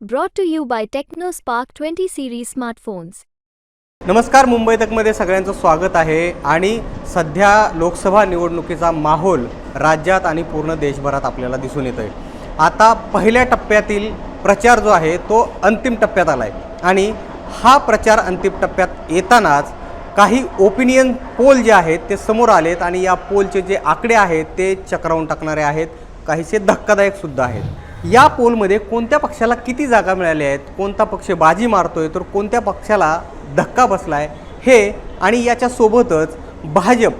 Brought to you by Tecno Spark twenty series smartphones नमस्कार मुंबई तकमध्ये सगळ्यांचं स्वागत आहे. आणि सध्या लोकसभा निवडणुकीचा माहोल राज्यात आणि पूर्ण देशभरात आपल्याला दिसून येतो आहे आता पहिल्या टप्प्यातील प्रचार जो आहे तो अंतिम टप्प्यात आला आहे आणि हा प्रचार अंतिम टप्प्यात येतानाच काही ओपिनियन पोल जे आहेत ते समोर आलेत. आणि या पोलचे जे आकडे आहेत ते चक्रावून टाकणारे आहेत. काहीसे धक्कादायक सुद्धा आहेत. या पोलमध्ये कोणत्या पक्षाला किती जागा मिळाल्या आहेत कोणता पक्ष बाजी मारतोय तर कोणत्या पक्षाला धक्का बसलाय हे आणि याच्यासोबतच भाजप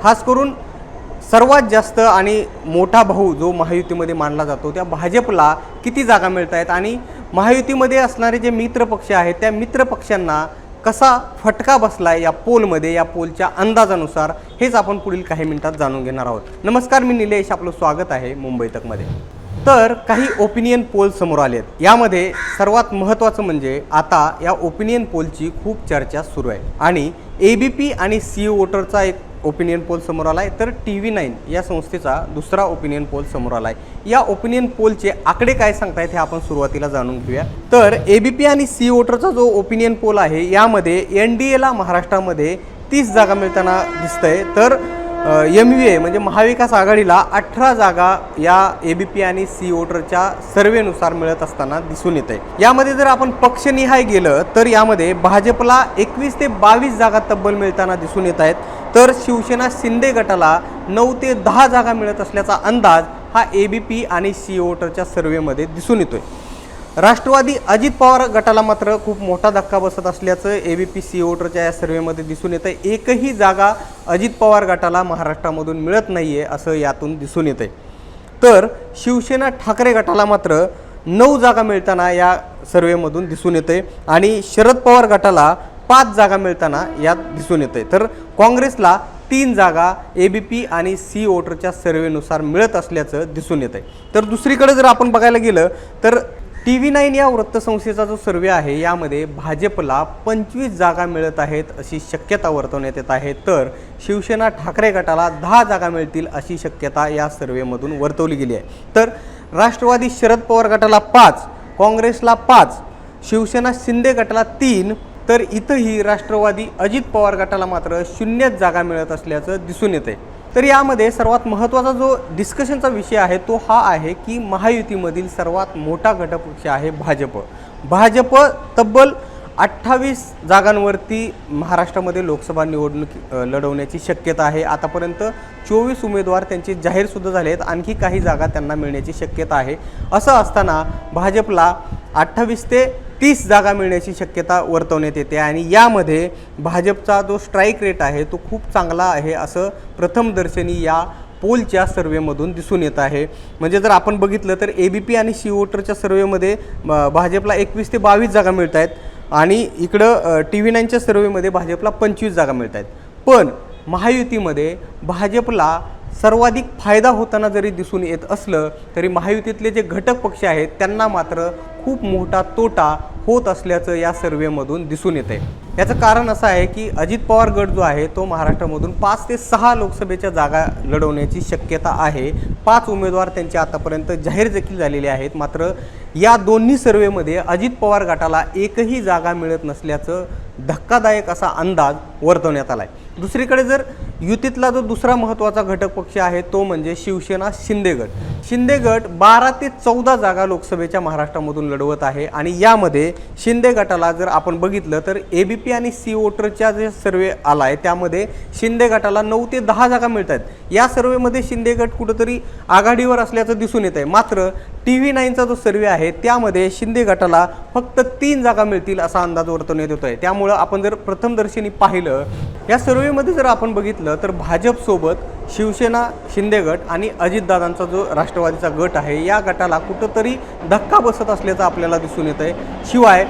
खास करून सर्वात जास्त आणि मोठा भाऊ जो महायुतीमध्ये मानला जातो त्या भाजपला किती जागा मिळत आहेत आणि महायुतीमध्ये असणारे जे मित्रपक्ष आहेत त्या मित्र पक्षांना कसा फटका बसलाय या पोलमध्ये या पोलच्या अंदाजानुसार हेच आपण पुढील काही मिनिटात जाणून घेणार आहोत. नमस्कार मी निलेश आपलं स्वागत आहे मुंबई तकमध्ये. तर काही ओपिनियन पोल समोर आलेत. यामध्ये सर्वात महत्त्वाचं म्हणजे आता या ओपिनियन पोलची खूप चर्चा सुरू आहे. आणि ए बी पी आणि सी वोटरचा एक ओपिनियन पोल समोर आला आहे तर टी व्ही नाईन या संस्थेचा दुसरा ओपिनियन पोल समोर आला आहे या ओपिनियन पोलचे आकडे काय सांगतायत हे आपण सुरुवातीला जाणून घेऊया. तर ए बी पी आणि सी वोटरचा जो ओपिनियन पोल आहे यामध्ये एन डी एला महाराष्ट्रामध्ये तीस जागा मिळताना दिसतंय. तर एम व्ही ए म्हणजे महाविकास आघाडीला अठरा जागा या ए बी पी आणि सी वोटरच्या सर्वेनुसार मिळत असताना दिसून येते यामध्ये जर आपण पक्षनिहाय गेलं तर यामध्ये भाजपला एकवीस ते बावीस जागा तब्बल मिळताना दिसून येत आहेत. तर शिवसेना शिंदे गटाला नऊ ते दहा जागा मिळत असल्याचा अंदाज हा ए बी पी आणि सी वोटरच्या सर्वेमध्ये दिसून येतोय. राष्ट्रवादी अजित पवार गटाला मात्र खूप मोठा धक्का बसत असल्याचं ए बी पी सी वोटरच्या या सर्वेमध्ये दिसून येतं एकही जागा अजित पवार गटाला महाराष्ट्रामधून मिळत नाही आहे असं यातून दिसून येतं तर शिवसेना ठाकरे गटाला मात्र नऊ जागा मिळताना या सर्वेमधून दिसून येते आणि शरद पवार गटाला पाच जागा मिळताना यात दिसून येते तर काँग्रेसला तीन जागा ए बी पी आणि सी वोटरच्या सर्वेनुसार मिळत असल्याचं दिसून येतं आहे तर दुसरीकडे जर आपण बघायला गेलं तर टी व्ही नाईन या वृत्तसंस्थेचा जो सर्वे आहे यामध्ये भाजपला पंचवीस जागा मिळत आहेत अशी शक्यता वर्तवण्यात येत आहे. तर शिवसेना ठाकरे गटाला दहा जागा मिळतील अशी शक्यता या सर्वेमधून वर्तवली गेली आहे. तर राष्ट्रवादी शरद पवार गटाला पाच काँग्रेसला पाच शिवसेना शिंदे गटाला तीन तर इथंही राष्ट्रवादी अजित पवार गटाला मात्र शून्यच जागा मिळत असल्याचं दिसून येते तर यामध्ये सर्वात महत्त्वाचा जो डिस्कशनचा विषय आहे तो हा आहे की महायुतीमधील सर्वात मोठा घटकपक्ष आहे भाजप. भाजप तब्बल अठ्ठावीस जागांवरती महाराष्ट्रामध्ये लोकसभा निवडणूक लढवण्याची शक्यता आहे. आतापर्यंत चोवीस उमेदवार त्यांचे जाहीरसुद्धा झाले आहेत. आणखी काही जागा त्यांना मिळण्याची शक्यता आहे. असं असताना भाजपला अठ्ठावीस ते तीस जागा मिळण्याची शक्यता वर्तवण्यात येते आणि यामध्ये भाजपचा जो स्ट्राईक रेट आहे तो खूप चांगला आहे असं प्रथमदर्शनी या पोलच्या सर्वेमधून दिसून येत आहे. म्हणजे जर आपण बघितलं तर ए बी पी आणि सी वोटरच्या सर्वेमध्ये भाजपला एकवीस ते बावीस जागा मिळत आहेत आणि इकडं टी व्ही नाईनच्या सर्वेमध्ये भाजपला पंचवीस जागा मिळत आहेत पण महायुतीमध्ये भाजपला सर्वाधिक फायदा होताना जरी दिसून येत असलं तरी महायुतीतले जे घटक पक्ष आहेत त्यांना मात्र खूप मोठा तोटा होत असल्याचं या सर्वेमधून दिसून येते याचं कारण असं आहे की अजित पवार गट जो आहे तो महाराष्ट्रामधून पाच ते सहा लोकसभेच्या जागा लढवण्याची शक्यता आहे. पाच उमेदवार त्यांचे आतापर्यंत जाहीर देखील झालेले आहेत. मात्र या दोन्ही सर्वेमध्ये अजित पवार गटाला एकही जागा मिळत नसल्याचं धक्कादायक असा अंदाज वर्तवण्यात आला आहे दुसरीकडे जर युतीतला जो दुसरा महत्त्वाचा घटक पक्ष आहे तो म्हणजे शिवसेना शिंदे गट. शिंदे गट बारा ते चौदा जागा लोकसभेच्या महाराष्ट्रामधून लढवत आहे. आणि यामध्ये शिंदे गटाला जर आपण बघितलं तर ए बी पी आणि सी वोटरच्या जे सर्वे आला आहे त्यामध्ये शिंदे गटाला नऊ ते दहा जागा मिळत आहेत या सर्वेमध्ये शिंदे गट कुठंतरी आघाडीवर असल्याचं दिसून येत आहे मात्र टी व्ही नाईनचा जो सर्वे आहे त्यामध्ये शिंदे गटाला फक्त तीन जागा मिळतील असा अंदाज वर्तवण्यात येतो आहे त्यामुळं आपण जर प्रथमदर्शनी पाहिलं या सर्वेमध्ये जर आपण बघितलं तर भाजपसोबत शिवसेना शिंदे गट आणि अजितदादांचा जो राष्ट्रवादीचा गट आहे या गटाला कुठंतरी धक्का बसत असल्याचं आपल्याला दिसून येत आहे शिवाय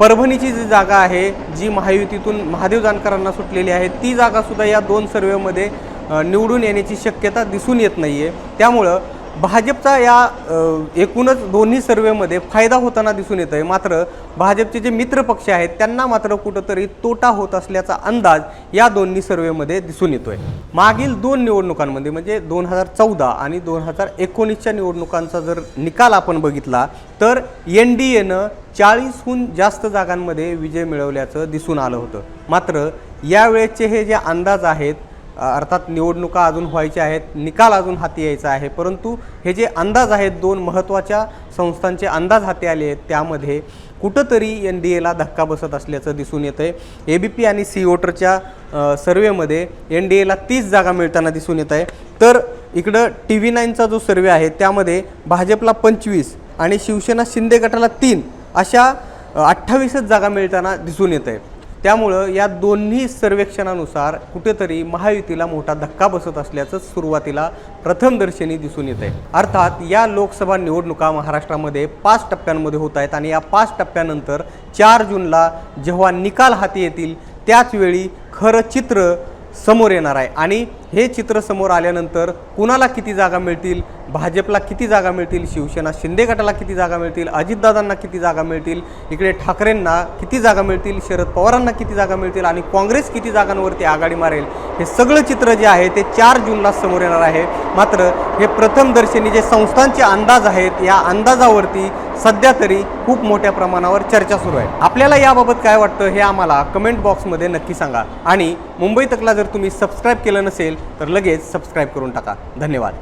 परभणीची जी जागा आहे जी महायुतीतून महादेव जानकरांना सुटलेली आहे ती जागासुद्धा या दोन सर्वेमध्ये निवडून येण्याची शक्यता दिसून येत नाही आहे त्यामुळं भाजपचा या एकूणच दोन्ही सर्वेमध्ये फायदा होताना दिसून येत आहे मात्र भाजपचे जे मित्र पक्ष आहेत त्यांना मात्र कुठंतरी तोटा होत असल्याचा अंदाज या दोन्ही सर्वेमध्ये दिसून येतोय. मागील दोन निवडणुकांमध्ये म्हणजे दोन हजार चौदा आणि दोन हजार एकोणीसच्या निवडणुकांचा जर निकाल आपण बघितला तर एन डी एनं चाळीसहून जास्त जागांमध्ये विजय मिळवल्याचं दिसून आलं होतं. मात्र यावेळेचे हे जे अंदाज आहेत अर्थात निवडणुका अजून व्हायच्या आहेत निकाल अजून हाती यायचा आहे. परंतु हे जे अंदाज आहेत दोन महत्त्वाच्या संस्थांचे अंदाज हाती आले आहेत त्यामध्ये कुठंतरी एन डी एला धक्का बसत असल्याचं दिसून येतं आहे ए बी पी आणि सी वोटरच्या सर्वेमध्ये एन डी एला तीस जागा मिळताना दिसून येत आहे तर इकडं टी व्ही नाईनचा जो सर्वे आहे त्यामध्ये भाजपला पंचवीस आणि शिवसेना शिंदे गटाला तीन अशा अठ्ठावीसच जागा मिळताना दिसून येत आहे त्यामुळं या दोन्ही सर्वेक्षणानुसार कुठेतरी महायुतीला मोठा धक्का बसत असल्याचं सुरुवातीला प्रथमदर्शनी दिसून येत आहे अर्थात या लोकसभा निवडणुका महाराष्ट्रामध्ये पाच टप्प्यांमध्ये होत आहेत आणि या पाच टप्प्यानंतर चार जूनला जेव्हा निकाल हाती येतील त्याचवेळी खरं चित्र समोर येणार आहे. आणि हे चित्र समोर आल्यानंतर कुणाला किती जागा मिळतील? भाजपला किती जागा मिळतील? शिवसेना शिंदे गटाला किती जागा मिळतील? अजितदादांना किती जागा मिळतील? इकडे ठाकरेंना किती जागा मिळतील? शरद पवारांना किती जागा मिळतील? आणि काँग्रेस किती जागांवरती आघाडी मारेल? हे सगळं चित्र जे आहे ते चार जूनला समोर येणार आहे. मात्र हे प्रथमदर्शनी जे संस्थांचे अंदाज आहेत या अंदाजावरती सध्या तरी खूप मोठ्या प्रमाणावर चर्चा सुरू आहे. आपल्याला याबाबत काय वाटतं हे आम्हाला कमेंट बॉक्समध्ये नक्की सांगा. आणि मुंबई तकला जर तुम्ही सबस्क्राईब केलं नसेल तर लगेच सबस्क्राईब करून टाका. धन्यवाद.